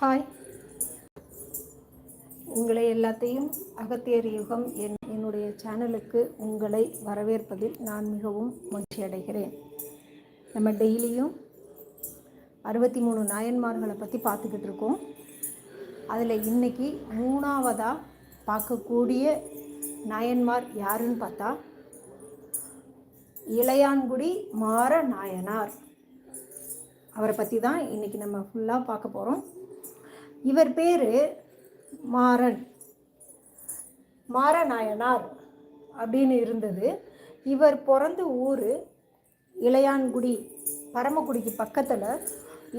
Hi உங்களை எல்லாத்தையும் அகத்தியர் யுகம் என் என்னுடைய சேனலுக்கு உங்களை வரவேற்பதில் நான் மிகவும் மகிழ்ச்சி அடைகிறேன் நம்ம டெய்லியும் அறுபத்தி மூணு நாயன்மார்களை பற்றி பார்த்துக்கிட்டு இருக்கோம். அதில் இன்னைக்கு மூணாவதாக பார்க்கக்கூடிய நாயன்மார் யாருன்னு பார்த்தா இளையான்குடி மாற நாயனார். அவரை பற்றி தான் இன்றைக்கி நம்ம ஃபுல்லாக பார்க்க போகிறோம் இவர் பேர் மாறன். மாறநாயனார் அப்படின்னு இருந்தது. இவர் பிறந்த ஊர் இளையான்குடி பரமக்குடிக்கு பக்கத்தில்.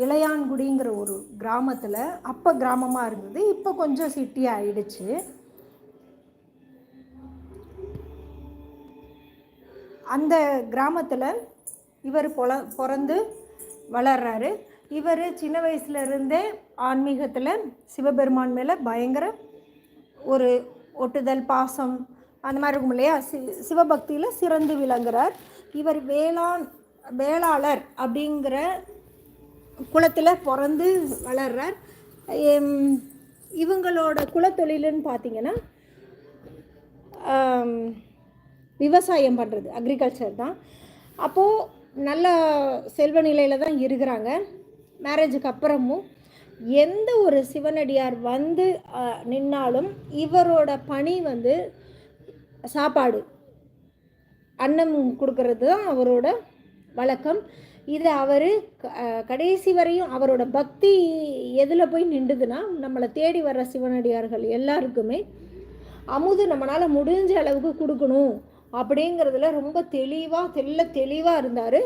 இளையான்குடிங்கிற ஒரு கிராமத்தில். அப்போ கிராமமாக இருந்தது. இப்போ கொஞ்சம் சிட்டி ஆயிடுச்சு. அந்த கிராமத்தில் இவர் பொல பிறந்து வளர்றாரு. இவர் சின்ன வயசுல இருந்தே ஆன்மீகத்தில் சிவபெருமான் மேலே பயங்கர ஒரு ஒட்டுதல் பாசம் அந்த மாதிரி இருக்கும் இல்லையா? சி சிவபக்தியில் சிறந்து விளங்குறார். இவர் வேளாண் வேளாளர் அப்படிங்கிற குலத்தில் பிறந்து வளர்றார். இவங்களோட குலத்தொழிலுன்னு பார்த்தீங்கன்னா விவசாயம் பண்ணுறது அக்ரிகல்ச்சர் தான். அப்போது நல்ல செல்வ நிலையில் தான் இருக்கிறாங்க. மேரேஜுக்கு அப்புறமும் எந்த ஒரு சிவனடியார் வந்து நின்னாலும் இவரோட பணி வந்து சாப்பாடு. அன்னம் கொடுக்கறது தான் அவரோட வழக்கம். இது அவர் கடைசி வரையும் அவரோட பக்தி எதில் போய் நின்றுதுன்னா நம்மளை தேடி வர்ற சிவனடியார்கள் எல்லாருக்குமே அமுது நம்மளால் முடிஞ்ச அளவுக்கு கொடுக்கணும் அப்படிங்கிறதுல ரொம்ப தெளிவாக தெல்ல தெளிவாக இருந்தார்.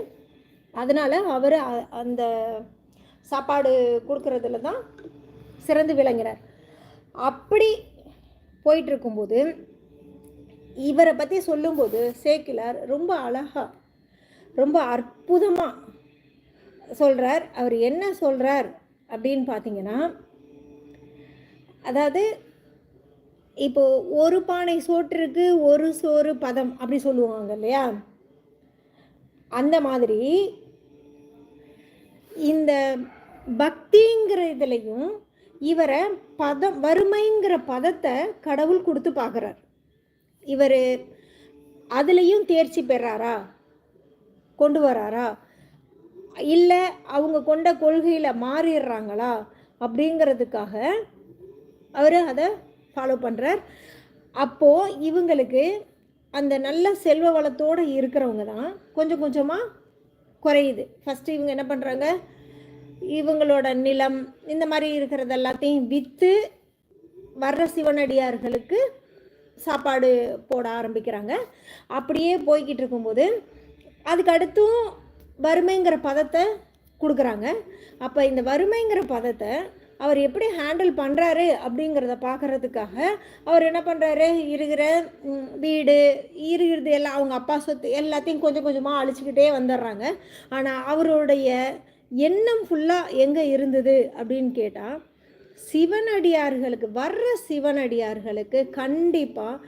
அதனால் அவர் அந்த சாப்பாடு கொடுக்கறதுல தான் சிறந்து விளங்கினார். அப்படி போயிட்டுருக்கும்போது இவரை பற்றி சொல்லும்போது சேக்கிலார் ரொம்ப அழகாக ரொம்ப அற்புதமாக சொல்கிறார் அவர் என்ன சொல்கிறார் அப்படின்னு பார்த்தீங்கன்னா அதாவது இப்போது ஒரு பானை சோற்றுக்கு ஒரு சோறு பதம் அப்படி சொல்லுவாங்க இல்லையா? அந்த மாதிரி இந்த பக்திங்கிற இதுலையும் இவரை பதம் வறுமைங்கிற பதத்தை கடவுள் கொடுத்து பார்க்குறார். இவர் அதுலேயும் தேர்ச்சி பெறாரா? கொண்டு வராரா? இல்லை அவங்க கொண்ட கொள்கையில் மாறிடுறாங்களா? அப்படிங்கிறதுக்காக அவர் அதை ஃபாலோ பண்ணுறார் அப்போது இவங்களுக்கு அந்த நல்ல செல்வ வளத்தோடு இருக்கிறவங்க தான் கொஞ்சம் கொஞ்சமாக குறையுது. ஃபஸ்ட்டு இவங்க என்ன பண்ணுறாங்க இவங்களோட நிலம் இந்த மாதிரி இருக்கிறது எல்லாத்தையும் விற்று வர்ற சிவனடியார்களுக்கு சாப்பாடு போட ஆரம்பிக்கிறாங்க. அப்படியே போய்கிட்டு இருக்கும்போது அதுக்கு அடுத்தும் வறுமைங்கிற பதத்தை கொடுக்குறாங்க. அப்போ இந்த வறுமைங்கிற பதத்தை அவர் எப்படி ஹேண்டில் பண்ணுறாரு அப்படிங்கிறத பார்க்கறதுக்காக அவர் என்ன பண்ணுறாரு இருக்கிற வீடு இருக்கிறது எல்லாம் அவங்க அப்பா சொத்து எல்லாத்தையும் கொஞ்சம் கொஞ்சமாக அழிச்சுக்கிட்டே வந்துடுறாங்க. ஆனால் அவருடைய எண்ணம் ஃபுல்லாக எங்கே இருந்தது அப்படின்னு கேட்டால் சிவனடியார்களுக்கு வர்ற சிவனடியார்களுக்கு கண்டிப்பாக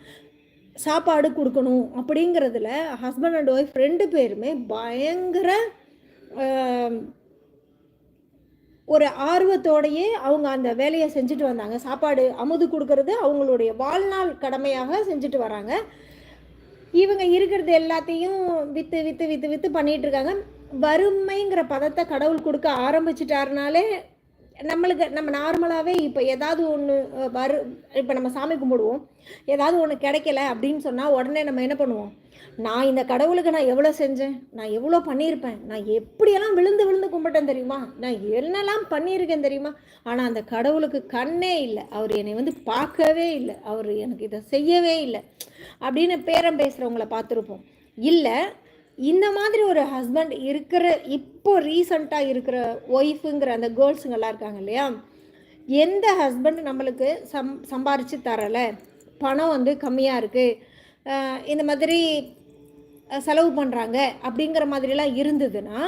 சாப்பாடு கொடுக்கணும் அப்படிங்கிறதுல ஹஸ்பண்ட் அண்ட் ஒய்ஃப் ரெண்டு பேருமே பயங்கர ஒரு ஆர்வத்தோடையே அவங்க அந்த வேலையை செஞ்சுட்டு வந்தாங்க. சாப்பாடு அமுது கொடுக்கறது அவங்களுடைய வாழ்நாள் கடமையாக செஞ்சுட்டு வராங்க. இவங்க இருக்கிறது எல்லாத்தையும் விற்று விற்று விற்று விற்று பண்ணிகிட்ருக்காங்க இருக்காங்க. வறுமைங்கிற பதத்தை கடவுள் கொடுக்க ஆரம்பிச்சிட்டாருனாலே நம்மளுக்கு நம்ம நார்மலாகவே இப்போ ஏதாவது ஒன்று வரு இப்போ நம்ம சாமி கும்பிடுவோம். ஏதாவது ஒன்று கிடைக்கல அப்படின்னு சொன்னால் உடனே நம்ம என்ன பண்ணுவோம்? நான் இந்த கடவுளுக்கு நான் எவ்வளோ செஞ்சேன்? நான் எவ்வளோ பண்ணியிருப்பேன்? நான் எப்படியெல்லாம் விழுந்து விழுந்து கும்பிட்டேன் தெரியுமா? நான் என்னெல்லாம் பண்ணியிருக்கேன் தெரியுமா? ஆனால் அந்த கடவுளுக்கு கண்ணே இல்லை. அவர் என்னை வந்து பார்க்கவே இல்லை. அவர் எனக்கு இதை செய்யவே இல்லை. அப்படின்னு பேரம் பேசுகிறவங்கள பார்த்துருப்போம். இல்லை இந்த மாதிரி ஒரு ஹஸ்பண்ட் இருக்கிற இப்போ ரீசண்டாக இருக்கிற ஒய்ஃபுங்கிற அந்த கேர்ள்ஸுங்கெல்லாம் இருக்காங்க இல்லையா? எந்த ஹஸ்பண்ட் நம்மளுக்கு சம் சம்பாரித்து தரலை? பணம் வந்து கம்மியாக இருக்குது இந்த மாதிரி செலவு பண்ணுறாங்க அப்படிங்கிற மாதிரிலாம் இருந்ததுன்னா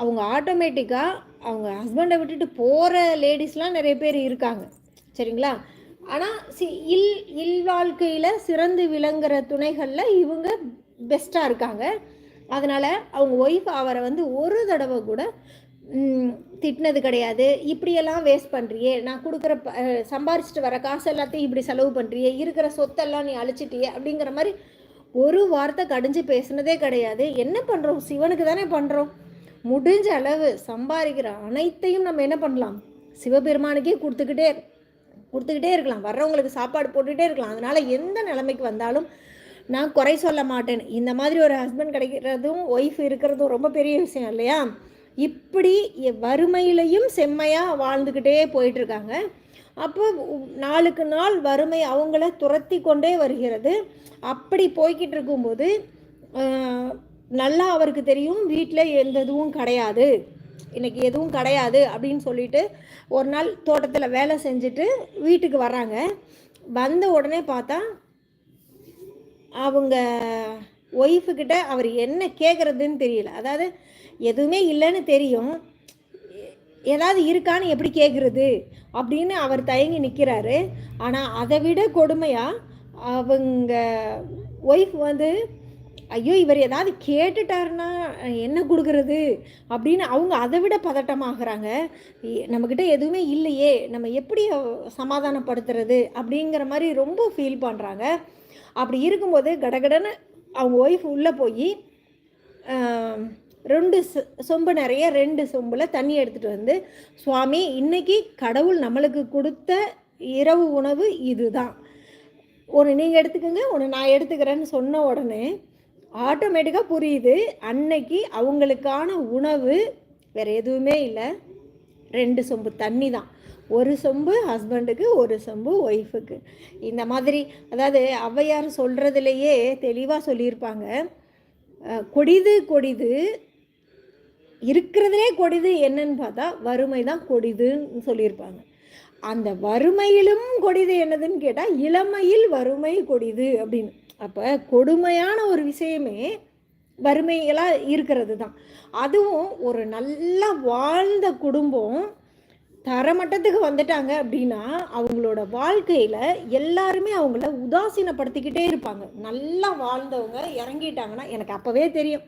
அவங்க ஆட்டோமேட்டிக்காக அவங்க ஹஸ்பண்டை விட்டுட்டு போகிற லேடிஸ்லாம் நிறைய பேர் இருக்காங்க. சரிங்களா? ஆனால் சி இல் இல் வாழ்க்கையில் சிறந்து விளங்குற துணைகளில் இவங்க பெஸ்ட்டாக இருக்காங்க. அதனால் அவங்க ஒய்ஃப் அவரை வந்து ஒரு தடவை கூட திட்டினது கிடையாது. இப்படியெல்லாம் வேஸ்ட் பண்ணுறியே நான் கொடுக்குற ப- சம்பாரிச்சிட்டு வர காசு எல்லாத்தையும் இப்படி செலவு பண்ணுறியே இருக்கிற சொத்தெல்லாம் நீ அழிச்சிட்டியே அப்படிங்கிற மாதிரி ஒரு வார்த்தை கடிஞ்சு பேசுனதே கிடையாது. என்ன பண்ணுறோம் சிவனுக்கு தானே பண்ணுறோம் முடிஞ்ச அளவு சம்பாதிக்கிற அனைத்தையும் நம்ம என்ன பண்ணலாம்? சிவபெருமானுக்கே கொடுத்துக்கிட்டே கொடுத்துக்கிட்டே இருக்கலாம். வர்றவங்களுக்கு சாப்பாடு போட்டுக்கிட்டே இருக்கலாம். அதனால் எந்த நிலைமைக்கு வந்தாலும் நான் குறை சொல்ல மாட்டேன். இந்த மாதிரி ஒரு ஹஸ்பண்ட் கிடைக்கிறதும் ஒய்ஃப் இருக்கிறதும் ரொம்ப பெரிய விஷயம் இல்லையா? இப்படி வறுமையிலையும் செம்மையாக வாழ்ந்துக்கிட்டே போயிட்டுருக்காங்க. அப்போ நாளுக்கு நாள் வறுமை அவங்கள துரத்தி கொண்டே வருகிறது. அப்படி போய்கிட்டு இருக்கும்போது நல்லா அவருக்கு தெரியும் வீட்டில் எந்த இதுவும் கிடையாது. இன்றைக்கி எதுவும் கிடையாது அப்படின்னு சொல்லிட்டு ஒரு நாள் தோட்டத்தில் வேலை செஞ்சுட்டு வீட்டுக்கு வர்றாங்க. வந்த உடனே பார்த்தா அவங்க ஒய்ஃபுக்கிட்ட அவர் என்ன கேட்குறதுன்னு தெரியல. அதாவது எதுவுமே இல்லைன்னு தெரியும். ஏதாவது இருக்கான்னு எப்படி கேட்குறது அப்படின்னு அவர் தயங்கி நிற்கிறாரு ஆனால் அதை விட கொடுமையாக அவங்க ஒய்ஃப் வந்து ஐயோ இவர் ஏதாவது கேட்டுட்டாருன்னா என்ன கொடுக்கறது? அப்படின்னு அவங்க அதை விட பதட்டமாகறாங்க. நம்மக்கிட்ட எதுவுமே இல்லையே நம்ம எப்படி சமாதானப்படுத்துறது அப்படிங்கிற மாதிரி ரொம்ப ஃபீல் பண்ணுறாங்க அப்படி இருக்கும்போது கடகடன்னு அவங்க ஒய்ஃப் உள்ளே போய் ரெண்டு சொம்பு நிறைய ரெண்டு சொம்பில் தண்ணி எடுத்துகிட்டு வந்து சுவாமி இன்றைக்கி கடவுள் நம்மளுக்கு கொடுத்த இரவு உணவு இதுதான். ஒன்று நீங்கள் எடுத்துக்கோங்க ஒன்று நான் எடுத்துக்கிறேன்னு சொன்ன உடனே ஆட்டோமேட்டிக்காக புரியுது. அன்னைக்கு அவங்களுக்கான உணவு வேறு எதுவுமே இல்லை. ரெண்டு சொம்பு தண்ணி தான். ஒரு சொம்பு ஹஸ்பண்டுக்கு ஒரு சொம்பு ஒய்ஃபுக்கு இந்த மாதிரி அதாவது ஔவையார் சொல்கிறதுலையே தெளிவாக சொல்லியிருப்பாங்க. கொடிது கொடிது. இருக்கிறதுலே கொடிது என்னன்னு பார்த்தா வறுமை தான் கொடிதுன்னு சொல்லியிருப்பாங்க. அந்த வறுமையிலும் கொடிது என்னதுன்னு கேட்டால் இளமையில் வறுமை கொடிது அப்படின்னு. அப்போ கொடுமையான ஒரு விஷயமே வறுமையெல்லாம் இருக்கிறது தான் அதுவும் ஒரு நல்லா வாழ்ந்த குடும்பம் தரமட்டத்துக்கு வந்துட்டாங்க அப்படின்னா அவங்களோட வாழ்க்கையில் எல்லாருமே அவங்கள உதாசீனப்படுத்திக்கிட்டே இருப்பாங்க. நல்லா வாழ்ந்தவங்க இறங்கிட்டாங்கன்னா எனக்கு அப்போவே தெரியும்.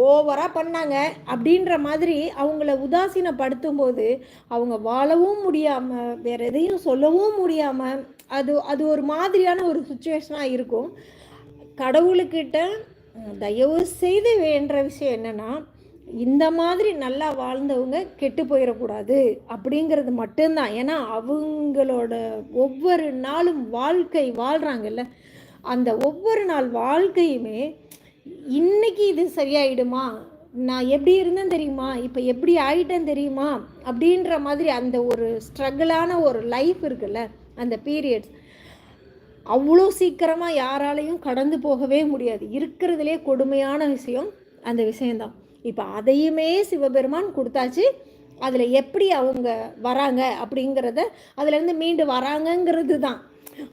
ஓவராக பண்ணாங்க அப்படின்ற மாதிரி அவங்கள உதாசீனப்படுத்தும் போது அவங்க வாழவும் முடியாமல் வேறு எதையும் சொல்லவும் முடியாமல் அது அது ஒரு மாதிரியான ஒரு சுச்சுவேஷனாக இருக்கும். கடவுளுக்கிட்ட தயவு செய்து வேண்ட விஷயம் என்னென்னா இந்த மாதிரி நல்லா வாழ்ந்தவங்க கெட்டு போயிடக்கூடாது அப்படிங்கிறது மட்டும்தான். ஏன்னா அவங்களோட ஒவ்வொரு நாளும் வாழ்க்கை வாழ்கிறாங்கல்ல அந்த ஒவ்வொரு நாள் வாழ்க்கையுமே இன்னைக்கு இது சரியாயிடுமா? நான் எப்படி இருந்தேன் தெரியுமா? இப்போ எப்படி ஆயிட்டேன் தெரியுமா? அப்படின்ற மாதிரி அந்த ஒரு ஸ்ட்ரகிளான ஒரு லைஃப் இருக்குல்ல அந்த பீரியட்ஸ். அவ்வளோ சீக்கிரமாக யாராலையும் கடந்து போகவே முடியாது. இருக்கிறதுலே கொடுமையான விஷயம் அந்த விஷயந்தான் இப்போ அதையுமே சிவபெருமான் கொடுத்தாச்சு. அதில் எப்படி அவங்க வராங்க அப்படிங்கிறத அதுலேருந்து மீண்டு வராங்கங்கிறது தான்.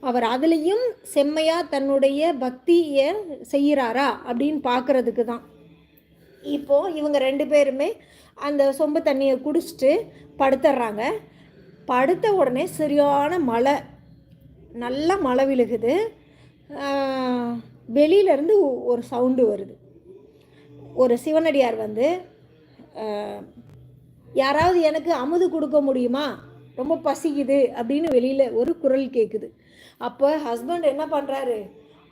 அவர் அதுலேயும் செம்மையாக தன்னுடைய பக்தியை செய்கிறாரா அப்படின்னு பார்க்குறதுக்கு தான். இப்போது இவங்க ரெண்டு பேருமே அந்த சொம்பு தண்ணியை குடிச்சிட்டு படுத்துடுறாங்க படுத்த உடனே சரியான மழை. நல்லா மழை விழுகுது. வெளியிலேருந்து ஒரு சவுண்டு வருது. ஒரு சிவனடியார் வந்து யாராவது எனக்கு அமுது கொடுக்க முடியுமா? ரொம்ப பசிக்குது அப்படின்னு வெளியில் ஒரு குரல் கேட்குது அப்போ ஹஸ்பண்ட் என்ன பண்ணுறாரு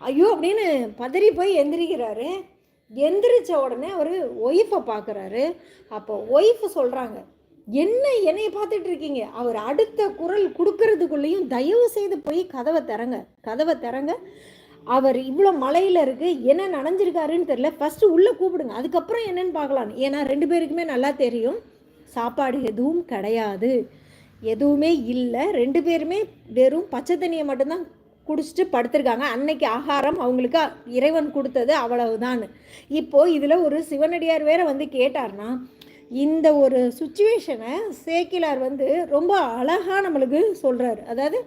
ஐயோ அப்படின்னு பதறி போய் எந்திரிக்கிறாரு. எந்திரிச்ச உடனே அவர் ஒய்ஃபை பார்க்குறாரு அப்போ ஒய்ஃப் சொல்கிறாங்க என்ன என்னைய பார்த்துட்டு இருக்கீங்க? அவர் அடுத்த குரல் கொடுக்கறதுக்குள்ளேயும் தயவு செய்து போய் கதவை திறங்க கதவை திறங்க. அவர் இவ்வளோ மலையில் இருக்குது என்ன நனைஞ்சிருக்காருன்னு தெரியல. ஃபஸ்ட்டு உள்ளே கூப்பிடுங்க. அதுக்கப்புறம் என்னன்னு பார்க்கலாம். ஏன்னா ரெண்டு பேருக்குமே நல்லா தெரியும். சாப்பாடு எதுவும் கிடையாது. எதுவுமே இல்லை. ரெண்டு பேருமே வெறும் பச்சை தண்ணியை மட்டும்தான் குடிச்சிட்டு படுத்திருக்காங்க. அன்னைக்கு ஆகாரம் அவங்களுக்கு இறைவன் கொடுத்தது அவ்வளவுதான். இப்போது இதில் ஒரு சிவனடியார் வேற வந்து கேட்டார்னா இந்த ஒரு சுச்சுவேஷனை சேக்கிலார் வந்து ரொம்ப அழகாக நம்மளுக்கு சொல்கிறாரு அதாவது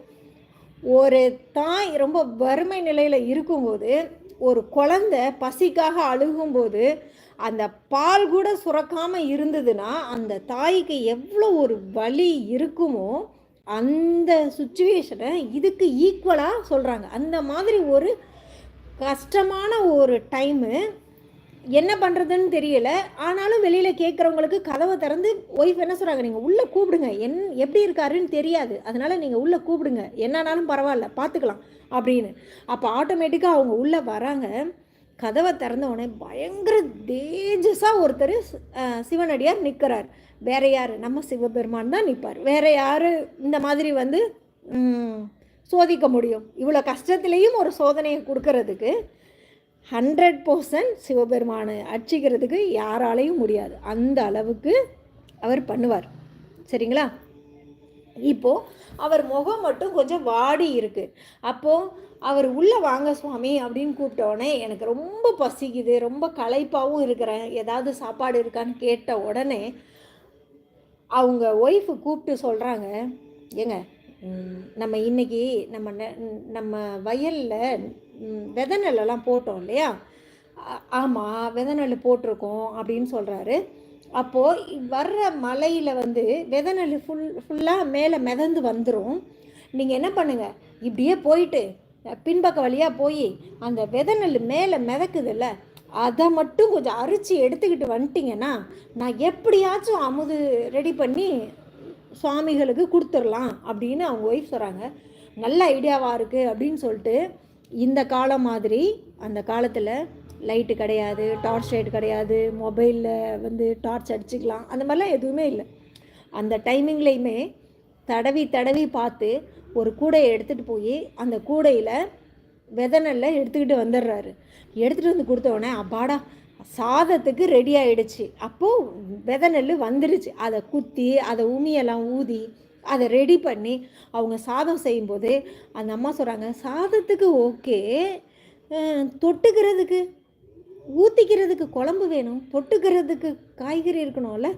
ஒரு தாய் ரொம்ப வறுமை நிலையில் இருக்கும்போது ஒரு குழந்தை பசிக்காக அழுகும்போது அந்த பால் கூட சுரக்காமல் இருந்ததுன்னா அந்த தாய்க்கு எவ்வளோ ஒரு வலி இருக்குமோ அந்த சுச்சுவேஷனை இதுக்கு ஈக்குவலாக சொல்கிறாங்க அந்த மாதிரி ஒரு கஷ்டமான ஒரு டைமு என்ன பண்ணுறதுன்னு தெரியல. ஆனாலும் வெளியில் கேட்குறவங்களுக்கு கதவை திறந்து ஒய்ஃப் என்ன சொல்கிறாங்க நீங்கள் உள்ளே கூப்பிடுங்க. என் எப்படி இருக்காருன்னு தெரியாது. அதனால் நீங்கள் உள்ளே கூப்பிடுங்க. என்னன்னாலும் பரவாயில்ல பார்த்துக்கலாம் அப்படின்னு. அப்போ ஆட்டோமேட்டிக்காக அவங்க உள்ளே வராங்க. கதவை திறந்த உடனே பயங்கர தேஜஸாக ஒருத்தர் சிவனடியார் நிற்கிறார் வேற யார்? நம்ம சிவபெருமான் தான் நிற்பார் வேற யார் இந்த மாதிரி வந்து சோதிக்க முடியும்? இவ்வளோ கஷ்டத்துலேயும் ஒரு சோதனையை கொடுக்கறதுக்கு ஹண்ட்ரட் பர்சன்ட் சிவபெருமானை அர்ச்சிக்கிறதுக்கு யாராலையும் முடியாது. அந்த அளவுக்கு அவர் பண்ணுவார். சரிங்களா? இப்போது அவர் முகம் மட்டும் கொஞ்சம் வாடி இருக்குது அப்போது அவர் உள்ளே வாங்க சுவாமி அப்படின்னு கூப்பிட்ட எனக்கு ரொம்ப பசிக்குது ரொம்ப களைப்பாகவும் இருக்கிறேன். ஏதாவது சாப்பாடு இருக்கான்னு கேட்ட உடனே அவங்க ஒய்ஃபு கூப்பிட்டு சொல்கிறாங்க ஏங்க நம்ம இன்னைக்கு நம்ம நம்ம வயலில் வித நெல்லெல்லாம் போட்டோம் இல்லையா? ஆமாம் வித நெல் போட்டிருக்கோம் அப்படின்னு சொல்கிறாரு அப்போது வர்ற மலையில் வந்து வித நெல் ஃபுல் ஃபுல்லாக மேலே மிதந்து வந்துடும் நீங்கள் என்ன பண்ணுங்கள் இப்படியே போயிட்டு பின்பக்க வழியாக போய் அந்த வித நெல் மேலே மிதக்குதுல்ல அதை மட்டும் கொஞ்சம் அரிச்சு எடுத்துக்கிட்டு வந்துட்டிங்கன்னா நான் எப்படியாச்சும் அமுது ரெடி பண்ணி சுவாமிகளுக்கு கொடுத்துடலாம் அப்படின்னு அவங்க ஒய்ஃப் சொல்கிறாங்க நல்ல ஐடியாவாக இருக்குது அப்படின்னு சொல்லிட்டு இந்த காலம் மாதிரி அந்த காலத்தில் லைட்டு கிடையாது டார்ச் லைட் கிடையாது மொபைலில் வந்து டார்ச் அடிச்சுக்கலாம் அந்த மாதிரிலாம் எதுவுமே இல்லை. அந்த டைமிங்லேயுமே தடவி தடவி பார்த்து ஒரு கூடையை எடுத்துகிட்டு போய் அந்த கூடையில் வித எடுத்துக்கிட்டு வந்துடுறாரு. எடுத்துகிட்டு வந்து கொடுத்தோடனே அப்பாடா சாதத்துக்கு ரெடி ஆகிடுச்சு அப்போது வித நெல் வந்துடுச்சு அதை குத்தி அதை உமியெல்லாம் ஊதி அதை ரெடி பண்ணி அவங்க சாதம் செய்யும்போது அந்த அம்மா சொல்கிறாங்க சாதத்துக்கு ஓகே தொட்டுக்கிறதுக்கு ஊற்றிக்கிறதுக்கு குழம்பு வேணும். தொட்டுக்கிறதுக்கு காய்கறி இருக்கணும்ல.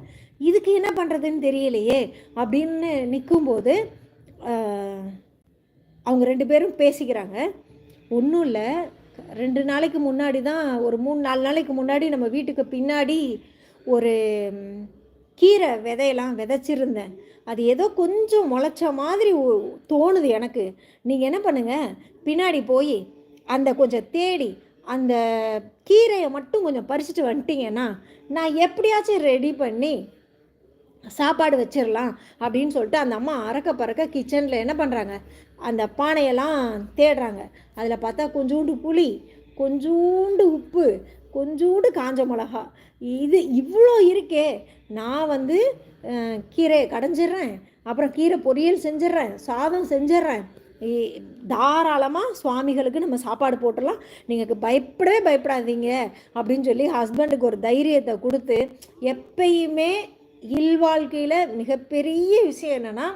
இதுக்கு என்ன பண்ணுறதுன்னு தெரியலையே. அப்படின்னு நிற்கும்போது அவங்க ரெண்டு பேரும் பேசிக்கிறாங்க. ஒன்றும் இல்லை. ரெண்டு நாளைக்கு முன்னாடி தான் ஒரு மூணு நாலு நாளைக்கு முன்னாடி நம்ம வீட்டுக்கு பின்னாடி ஒரு கீரை விதையெல்லாம் விதைச்சிருந்தேன். அது ஏதோ கொஞ்சம் முளைச்ச மாதிரி தோணுது எனக்கு. நீங்கள் என்ன பண்ணுங்கள் பின்னாடி போய் அந்த கொஞ்சம் தேடி அந்த கீரையை மட்டும் கொஞ்சம் பறிச்சுட்டு வந்துட்டீங்கன்னா நான் எப்படியாச்சும் ரெடி பண்ணி சாப்பாடு வச்சிடலாம் அப்படின்னு சொல்லிட்டு அந்த அம்மா அறக்க பறக்க கிச்சனில் என்ன பண்ணுறாங்க அந்த பானையெல்லாம் தேடுறாங்க. அதில் பார்த்தா கொஞ்சோண்டு புளி கொஞ்சோண்டு உப்பு கொஞ்சோண்டு காஞ்ச மிளகா. இது இவ்வளோ இருக்கே. நான் வந்து கீரை கீரையை கடைஞ்சிடுறேன். அப்புறம் கீரை பொரியல் செஞ்சிடுறேன். சாதம் செஞ்சிடுறேன். தாராளமாக சுவாமிகளுக்கு நம்ம சாப்பாடு போட்டுடலாம். நீங்கள் பயப்படவே பயப்படாதீங்க. அப்படின்னு சொல்லி ஹஸ்பண்டுக்கு ஒரு தைரியத்தை கொடுத்து எப்பயுமே இல்வாழ்க்கையில் மிகப்பெரிய விஷயம் என்னென்னா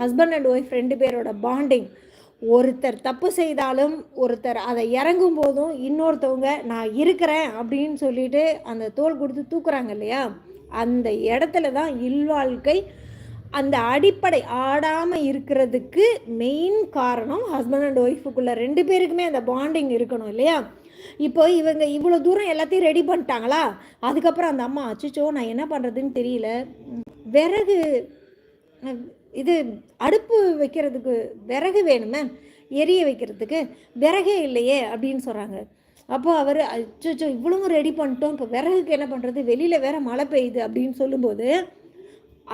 ஹஸ்பண்ட் அண்ட் ஒய்ஃப் ரெண்டு பேரோட பாண்டிங். ஒருத்தர் தப்பு செய்தாலும் ஒருத்தர் அதை இறங்கும் போதும் இன்னொருத்தவங்க நான் இருக்கிறேன் அப்படின்னு சொல்லிட்டு அந்த தோல் கொடுத்து தூக்குறாங்க இல்லையா? அந்த இடத்துல தான் இல்வாழ்க்கை அந்த அடிப்படை ஆடாமல் இருக்கிறதுக்கு மெயின் காரணம் ஹஸ்பண்ட் அண்ட் ஒய்ஃபுக்குள்ளே ரெண்டு பேருக்குமே அந்த பாண்டிங் இருக்கணும் இல்லையா? இப்போ இவங்க இவ்வளோ தூரம் எல்லாத்தையும் ரெடி பண்ணிட்டாங்களா? அதுக்கப்புறம் அந்த அம்மா அச்சோ நான் என்ன பண்ணுறதுன்னு தெரியல. விறகு இது அடுப்பு வைக்கிறதுக்கு விறகு வேணுமே எரிய வைக்கிறதுக்கு விறகே இல்லையே அப்படின்னு சொல்கிறாங்க அப்போ அவர் அச்சோ இவ்வளவும் ரெடி பண்ணிட்டோம். இப்போ விறகுக்கு என்ன பண்ணுறது வெளியில் வேற மழை பெய்யுது அப்படின்னு சொல்லும்போது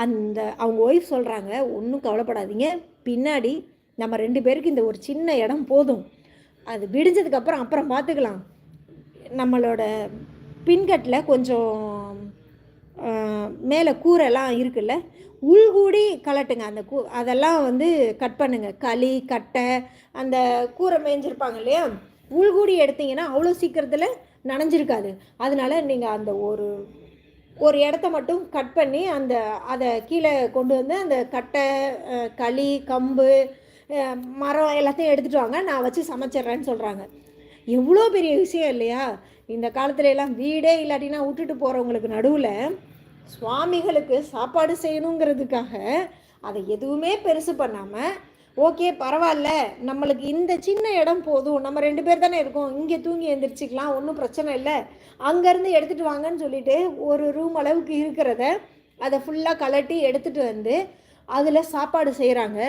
அந்த அவங்க ஒய்ஃப் சொல்கிறாங்க ஒன்றும் கவலைப்படாதீங்க. பின்னாடி நம்ம ரெண்டு பேருக்கு இந்த ஒரு சின்ன இடம் போதும். அது விடிஞ்சதுக்கப்புறம் அப்புறம் பார்த்துக்கலாம் நம்மளோட பின்கட்டில் கொஞ்சம் மேலே கூரைலாம் இருக்குல்ல உள்கூடி கலட்டுங்க. அந்த கூ அதெல்லாம் வந்து கட் பண்ணுங்கள் களி கட்டை அந்த கூரை மேய்ஞ்சிருப்பாங்க இல்லையா? உள்கூடி எடுத்தீங்கன்னா அவ்வளோ சீக்கிரத்தில் நனைஞ்சிருக்காது. அதனால நீங்கள் அந்த ஒரு ஒரு இடத்த மட்டும் கட் பண்ணி அந்த அதை கீழே கொண்டு வந்து அந்த கட்டை களி கம்பு மரம் எல்லாத்தையும் எடுத்துகிட்டு வாங்க. நான் வச்சு சமைச்சிட்றேன்னு சொல்கிறாங்க எவ்வளோ பெரிய விஷயம் இல்லையா? இந்த காலத்துல எல்லாம் வீடே இல்லாட்டினா விட்டுட்டு போகிறவங்களுக்கு நடுவில் சுவாமிகளுக்கு சாப்பாடு செய்யணுங்கிறதுக்காக அதை எதுவுமே பெருசு பண்ணாமல் ஓகே பரவாயில்ல நம்மளுக்கு இந்த சின்ன இடம் போதும் நம்ம ரெண்டு பேர் தானே இருக்கோம் இங்கே தூங்கி எழுந்திரிச்சிக்கலாம் ஒன்றும் பிரச்சனை இல்லை அங்கேருந்து எடுத்துகிட்டு வாங்கன்னு சொல்லிட்டு ஒரு ரூம் அளவுக்கு இருக்கிறத அதை ஃபுல்லாக கலட்டி எடுத்துகிட்டு வந்து அதில் சாப்பாடு செய்கிறாங்க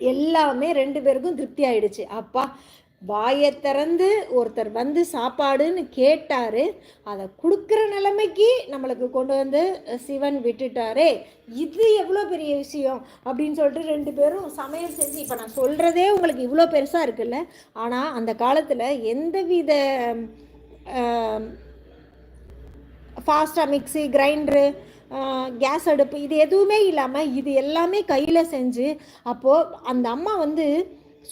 எல்லாமே ரெண்டு பேருக்கும் திருப்தி ஆயிடுச்சு. அப்பா வாயை திறந்து ஒருத்தர் வந்து சாப்பாடுன்னு கேட்டார் அதை கொடுக்குற நிலைமைக்கு நம்மளுக்கு கொண்டு வந்து சிவன் விட்டுட்டாரே இது எவ்வளோ பெரிய விஷயம் அப்படின்னு சொல்லிட்டு ரெண்டு பேரும் சமையல் செஞ்சு இப்போ நான் சொல்கிறதே உங்களுக்கு இவ்வளோ பெருசாக இருக்குல்ல ஆனால் அந்த காலத்தில் எந்தவித ஃபாஸ்ட்டாக மிக்ஸி கிரைண்டரு கேஸ் அடுப்பு இது எதுவுமே இல்லாமல் இது எல்லாமே கையில் செஞ்சு அப்போது அந்த அம்மா வந்து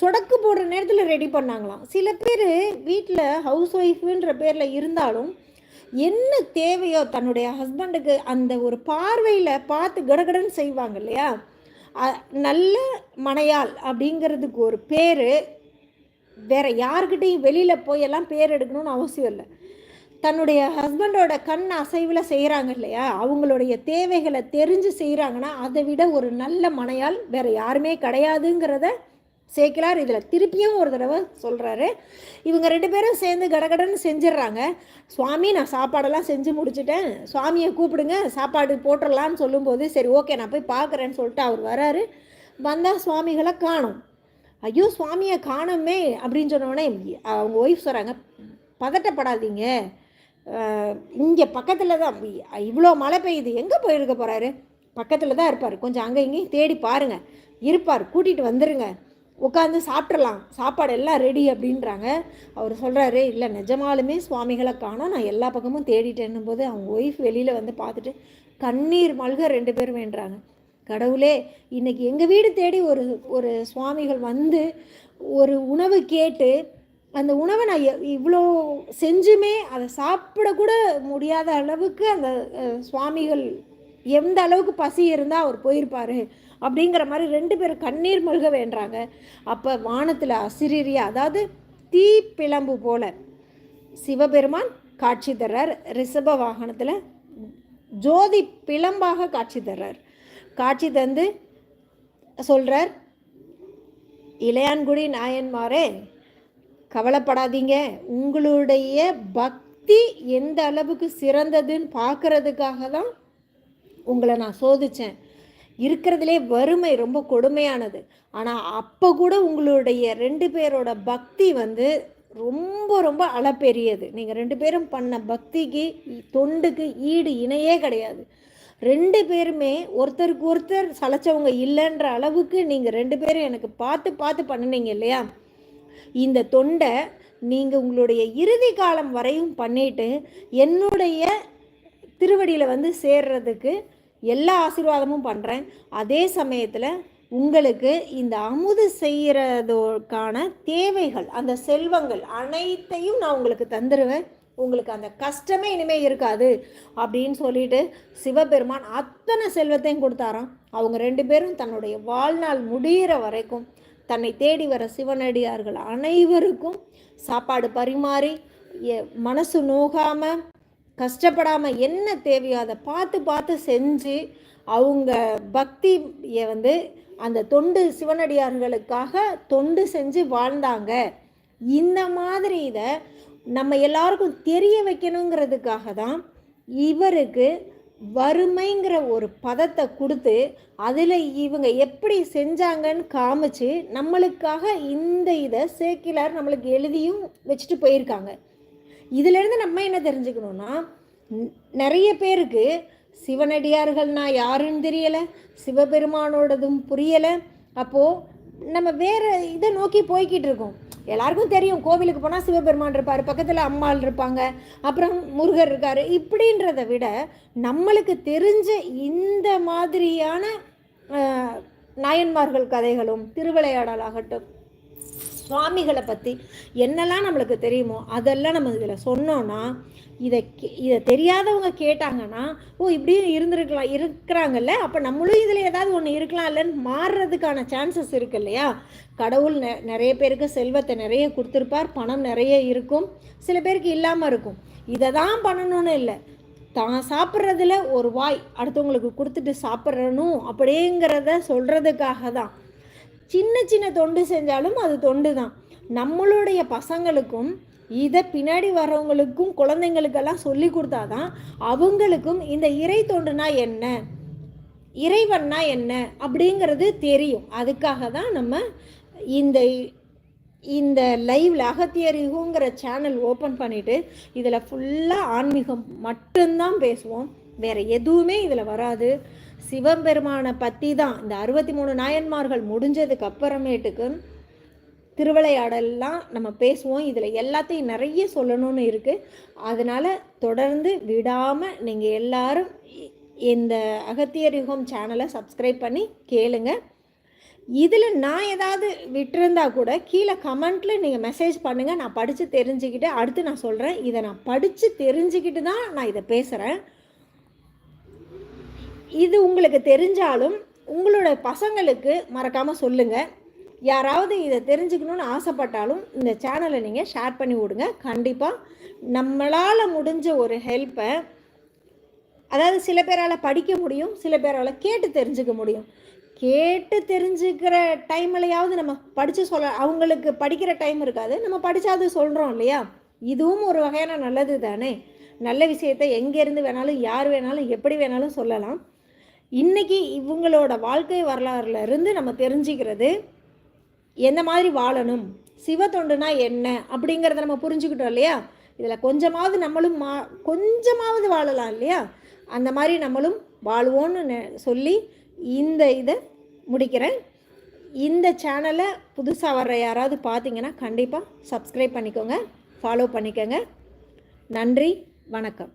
சொடக்கு போடுற நேரத்தில் ரெடி பண்ணாங்களாம். சில பேர் வீட்டில் ஹவுஸ் ஒய்ஃபுன்ற பேரில் இருந்தாலும் என்ன தேவையோ தன்னுடைய ஹஸ்பண்டுக்கு அந்த ஒரு பார்வையில் பார்த்து கடகடன்னு செய்வாங்க இல்லையா? நல்ல மனையாள் அப்படிங்கிறதுக்கு ஒரு பேர் வேற யாருக்கிட்டையும் வெளியில் போய் எல்லாம் பேர் எடுக்கணும்னு அவசியம் இல்லை. தன்னுடைய ஹஸ்பண்டோட கண் அசைவில் செய்கிறாங்க இல்லையா? அவங்களுடைய தேவைகளை தெரிஞ்சு செய்கிறாங்கன்னா அதை விட ஒரு நல்ல மனையால் வேற யாருமே கிடையாதுங்கிறத சேர்க்கலார் இதில் திருப்பியும் ஒரு தடவை சொல்கிறாரு இவங்க ரெண்டு பேரும் சேர்ந்து கடகடன்னு செஞ்சிடுறாங்க. சுவாமி நான் சாப்பாடெல்லாம் செஞ்சு முடிச்சுட்டேன். சுவாமியை கூப்பிடுங்க சாப்பாடு போட்டுடலான்னு சொல்லும்போது சரி ஓகே நான் போய் பார்க்குறேன்னு சொல்லிட்டு அவர் வராரு. வந்தால் சுவாமிகளை காணும். ஐயோ சுவாமியை காணோமே அப்படின்னு சொன்னோடனே அவங்க ஒய்ஃப் சொல்கிறாங்க பதட்டப்படாதீங்க. இங்கே பக்கத்தில் தான் இவ்வளோ மழை பெய்யுது எங்கே போயிருக்க போகிறாரு பக்கத்தில் தான் இருப்பார். கொஞ்சம் அங்கே இங்கேயும் தேடி பாருங்க. இருப்பார் கூட்டிகிட்டு வந்துடுங்க உட்காந்து சாப்பிட்றலாம் சாப்பாடு எல்லாம் ரெடி அப்படின்றாங்க. அவர் சொல்கிறாரு இல்லை நிஜமாலுமே சுவாமிகளை காணோம். நான் எல்லா பக்கமும் தேடிட்டேன்னும் போது அவங்க ஒய்ஃப் வெளியில் வந்து பார்த்துட்டு கண்ணீர் மல்க ரெண்டு பேரும் வேண்டுறாங்க கடவுளே இன்றைக்கி எங்கள் வீடு தேடி ஒரு ஒரு சுவாமிகள் வந்து ஒரு உணவு கேட்டு அந்த உணவை நான் எ- இவ்வளோ செஞ்சுமே அதை சாப்பிடக்கூட முடியாத அளவுக்கு அந்த சுவாமிகள் எந்த அளவுக்கு பசி இருந்தால் அவர் போயிருப்பார்? அப்படிங்கிற மாதிரி ரெண்டு பேரும் கண்ணீர் மல்க வேண்டுறாங்க அப்போ வானத்தில் அசிரியா அதாவது தீ பிளம்பு போல சிவபெருமான் காட்சி தர்றார். ரிஷப வாகனத்தில் ஜோதி பிளம்பாக காட்சி தர்றார். காட்சி தந்து சொல்கிறார் இளையான்குடி நாயன்மாரே கவலைப்படாதீங்க. உங்களுடைய பக்தி எந்த அளவுக்கு சிறந்ததுன்னு பார்க்கறதுக்காக தான் உங்களை நான் சோதித்தேன் இருக்கிறதுலே வறுமை ரொம்ப கொடுமையானது. ஆனால் அப்போ கூட உங்களுடைய ரெண்டு பேரோட பக்தி வந்து ரொம்ப ரொம்ப அளப்பெரியது நீங்கள் ரெண்டு பேரும் பண்ண பக்திக்கு தொண்டுக்கு ஈடு இணையே கிடையாது. ரெண்டு பேருமே ஒருத்தருக்கு ஒருத்தர் சளைச்சவங்க இல்லைன்ற அளவுக்கு நீங்கள் ரெண்டு பேரும் எனக்கு பார்த்து பார்த்து பண்ணினீங்க இல்லையா? இந்த தொண்டை நீங்கள் உங்களுடைய இறுதி காலம் வரையும் பண்ணிட்டு என்னுடைய திருவடியில் வந்து சேர்றதுக்கு எல்லா ஆசீர்வாதமும் பண்ணுறேன் அதே சமயத்தில் உங்களுக்கு இந்த அமுது செய்கிறதுக்கான தேவைகள் அந்த செல்வங்கள் அனைத்தையும் நான் உங்களுக்கு தந்துடுவேன் உங்களுக்கு அந்த கஷ்டமே இனிமேல் இருக்காது அப்படின்னு சொல்லிட்டு சிவபெருமான் அத்தனை செல்வத்தையும் கொடுத்தாராம். அவங்க ரெண்டு பேரும் தன்னுடைய வாழ்நாள் முடிகிற வரைக்கும் தன்னை தேடி வர சிவனடியார்கள் அனைவருக்கும் சாப்பாடு பரிமாறி மனசு நோகாமல் கஷ்டப்படாமல் என்ன தேவையோ அதை பார்த்து பார்த்து செஞ்சு அவங்க பக்தியை வந்து அந்த தொண்டு சிவனடியார்களுக்காக தொண்டு செஞ்சு வாழ்ந்தாங்க. இந்த மாதிரி இதை நம்ம எல்லாருக்கும் தெரிய வைக்கணுங்கிறதுக்காக தான் இவருக்கு வறுமைங்கிற ஒரு பதத்தை கொடுத்து அதில் இவங்க எப்படி செஞ்சாங்கன்னு காமிச்சு நம்மளுக்காக இந்த இதை சேக்கிலார் நம்மளுக்கு எழுதியும் வச்சுட்டு போயிருக்காங்க. இதிலிருந்து நம்ம என்ன தெரிஞ்சுக்கணும்னா நிறைய பேருக்கு சிவனடியார்கள்னா யாருன்னு தெரியலை சிவபெருமானோடதும் புரியலை. அப்போது நம்ம வேறு இதை நோக்கி போய்கிட்டு இருக்கோம். எல்லாருக்கும் தெரியும் கோவிலுக்கு போனால் சிவபெருமான் இருப்பார் பக்கத்தில் அம்மாள் இருப்பாங்க அப்புறம் முருகர் இருக்கார். இப்படின்றத விட நம்மளுக்கு தெரிஞ்ச இந்த மாதிரியான நாயன்மார்கள் கதைகளும் திருவிளையாடலாகட்டும் சுவாமிகளை பற்றி என்னெல்லாம் நம்மளுக்கு தெரியுமோ அதெல்லாம் நம்ம இதில் சொன்னோன்னா இதை இதை தெரியாதவங்க கேட்டாங்கன்னா ஓ இப்படியும் இருந்திருக்கலாம் இருக்கிறாங்கல்ல அப்போ நம்மளும் இதில் ஏதாவது ஒன்று இருக்கலாம் இல்லைன்னு மாறுறதுக்கான சான்சஸ் இருக்கு இல்லையா? கடவுள் நெ நிறைய பேருக்கு செல்வத்தை நிறைய கொடுத்துருப்பார் பணம் நிறைய இருக்கும் சில பேருக்கு இல்லாமல் இருக்கும். இதை தான் பண்ணணும்னு இல்லை. தான் சாப்பிட்றதுல ஒரு வாய் அடுத்தவங்களுக்கு கொடுத்துட்டு சாப்பிட்றணும் அப்படிங்கிறத சொல்கிறதுக்காக தான். சின்ன சின்ன தொண்டு செஞ்சாலும் அது தொண்டு தான் நம்மளுடைய பசங்களுக்கும் இதை பின்னாடி வர்றவங்களுக்கும் குழந்தைங்களுக்கெல்லாம் சொல்லி கொடுத்தாதான் அவங்களுக்கும் இந்த இறை தொண்டுனா என்ன இறைவன்னா என்ன அப்படிங்கிறது தெரியும். அதுக்காக தான் நம்ம இந்த இந்த லைவில் அகத்தியறிவுங்கிற சேனல் ஓப்பன் பண்ணிவிட்டு இதில் ஃபுல்லாக ஆன்மீகம் மட்டும்தான் பேசுவோம். வேறு எதுவுமே இதில் வராது. சிவபெருமானை பற்றி தான் இந்த அறுபத்தி மூணு நாயன்மார்கள் முடிஞ்சதுக்கு அப்புறமேட்டுக்கு திருவிளையாடல்லாம் நம்ம பேசுவோம். இதில் எல்லாத்தையும் நிறைய சொல்லணும்னு இருக்குது அதனால் தொடர்ந்து விடாமல் நீங்கள் எல்லாரும் இந்த அகத்தியர் யுகம் சேனலை சப்ஸ்கிரைப் பண்ணி கேளுங்க. இதில் நான் ஏதாவது விட்டுருந்தா கூட கீழே கமெண்ட்டில் நீங்கள் மெசேஜ் பண்ணுங்கள் நான் படித்து தெரிஞ்சுக்கிட்டு அடுத்து நான் சொல்கிறேன் இதை நான் படித்து தெரிஞ்சுக்கிட்டு தான் நான் இதை பேசுகிறேன் இது உங்களுக்கு தெரிஞ்சாலும் உங்களோட பசங்களுக்கு மறக்காமல் சொல்லுங்கள் யாராவது இதை தெரிஞ்சுக்கணுன்னு ஆசைப்பட்டாலும் இந்த சேனலை நீங்கள் ஷேர் பண்ணி விடுங்க. கண்டிப்பாக நம்மளால் முடிஞ்ச ஒரு ஹெல்ப்பை அதாவது சில பேரால் படிக்க முடியும் சில பேரால் கேட்டு தெரிஞ்சுக்க முடியும். கேட்டு தெரிஞ்சுக்கிற டைம்லையாவது நம்ம படித்து சொல்ல அவங்களுக்கு படிக்கிற டைம் இருக்காது. நம்ம படித்தாவது சொல்கிறோம் இல்லையா? இதுவும் ஒரு வகையான நல்லது தானே? நல்ல விஷயத்தை எங்கேருந்து வேணாலும் யார் வேணாலும் எப்படி வேணாலும் சொல்லலாம். இன்றைக்கி இவங்களோட வாழ்க்கை வரலாறுல இருந்து நம்ம தெரிஞ்சுக்கிறது எந்த மாதிரி வாழணும்? சிவ தொண்டுனா என்ன? அப்படிங்கிறத நம்ம புரிஞ்சுக்கிட்டோம் இல்லையா? இதில் கொஞ்சமாவது நம்மளும் மா கொஞ்சமாவது வாழலாம் இல்லையா? அந்த மாதிரி நம்மளும் வாழ்வோன்னு நெ- சொல்லி இந்த இதை முடிக்கிறேன். இந்த சேனலை புதுசாக வர்ற யாராவது பார்த்தீங்கன்னா கண்டிப்பாக சப்ஸ்கிரைப் பண்ணிக்கோங்க. ஃபாலோ பண்ணிக்கோங்க. நன்றி வணக்கம்.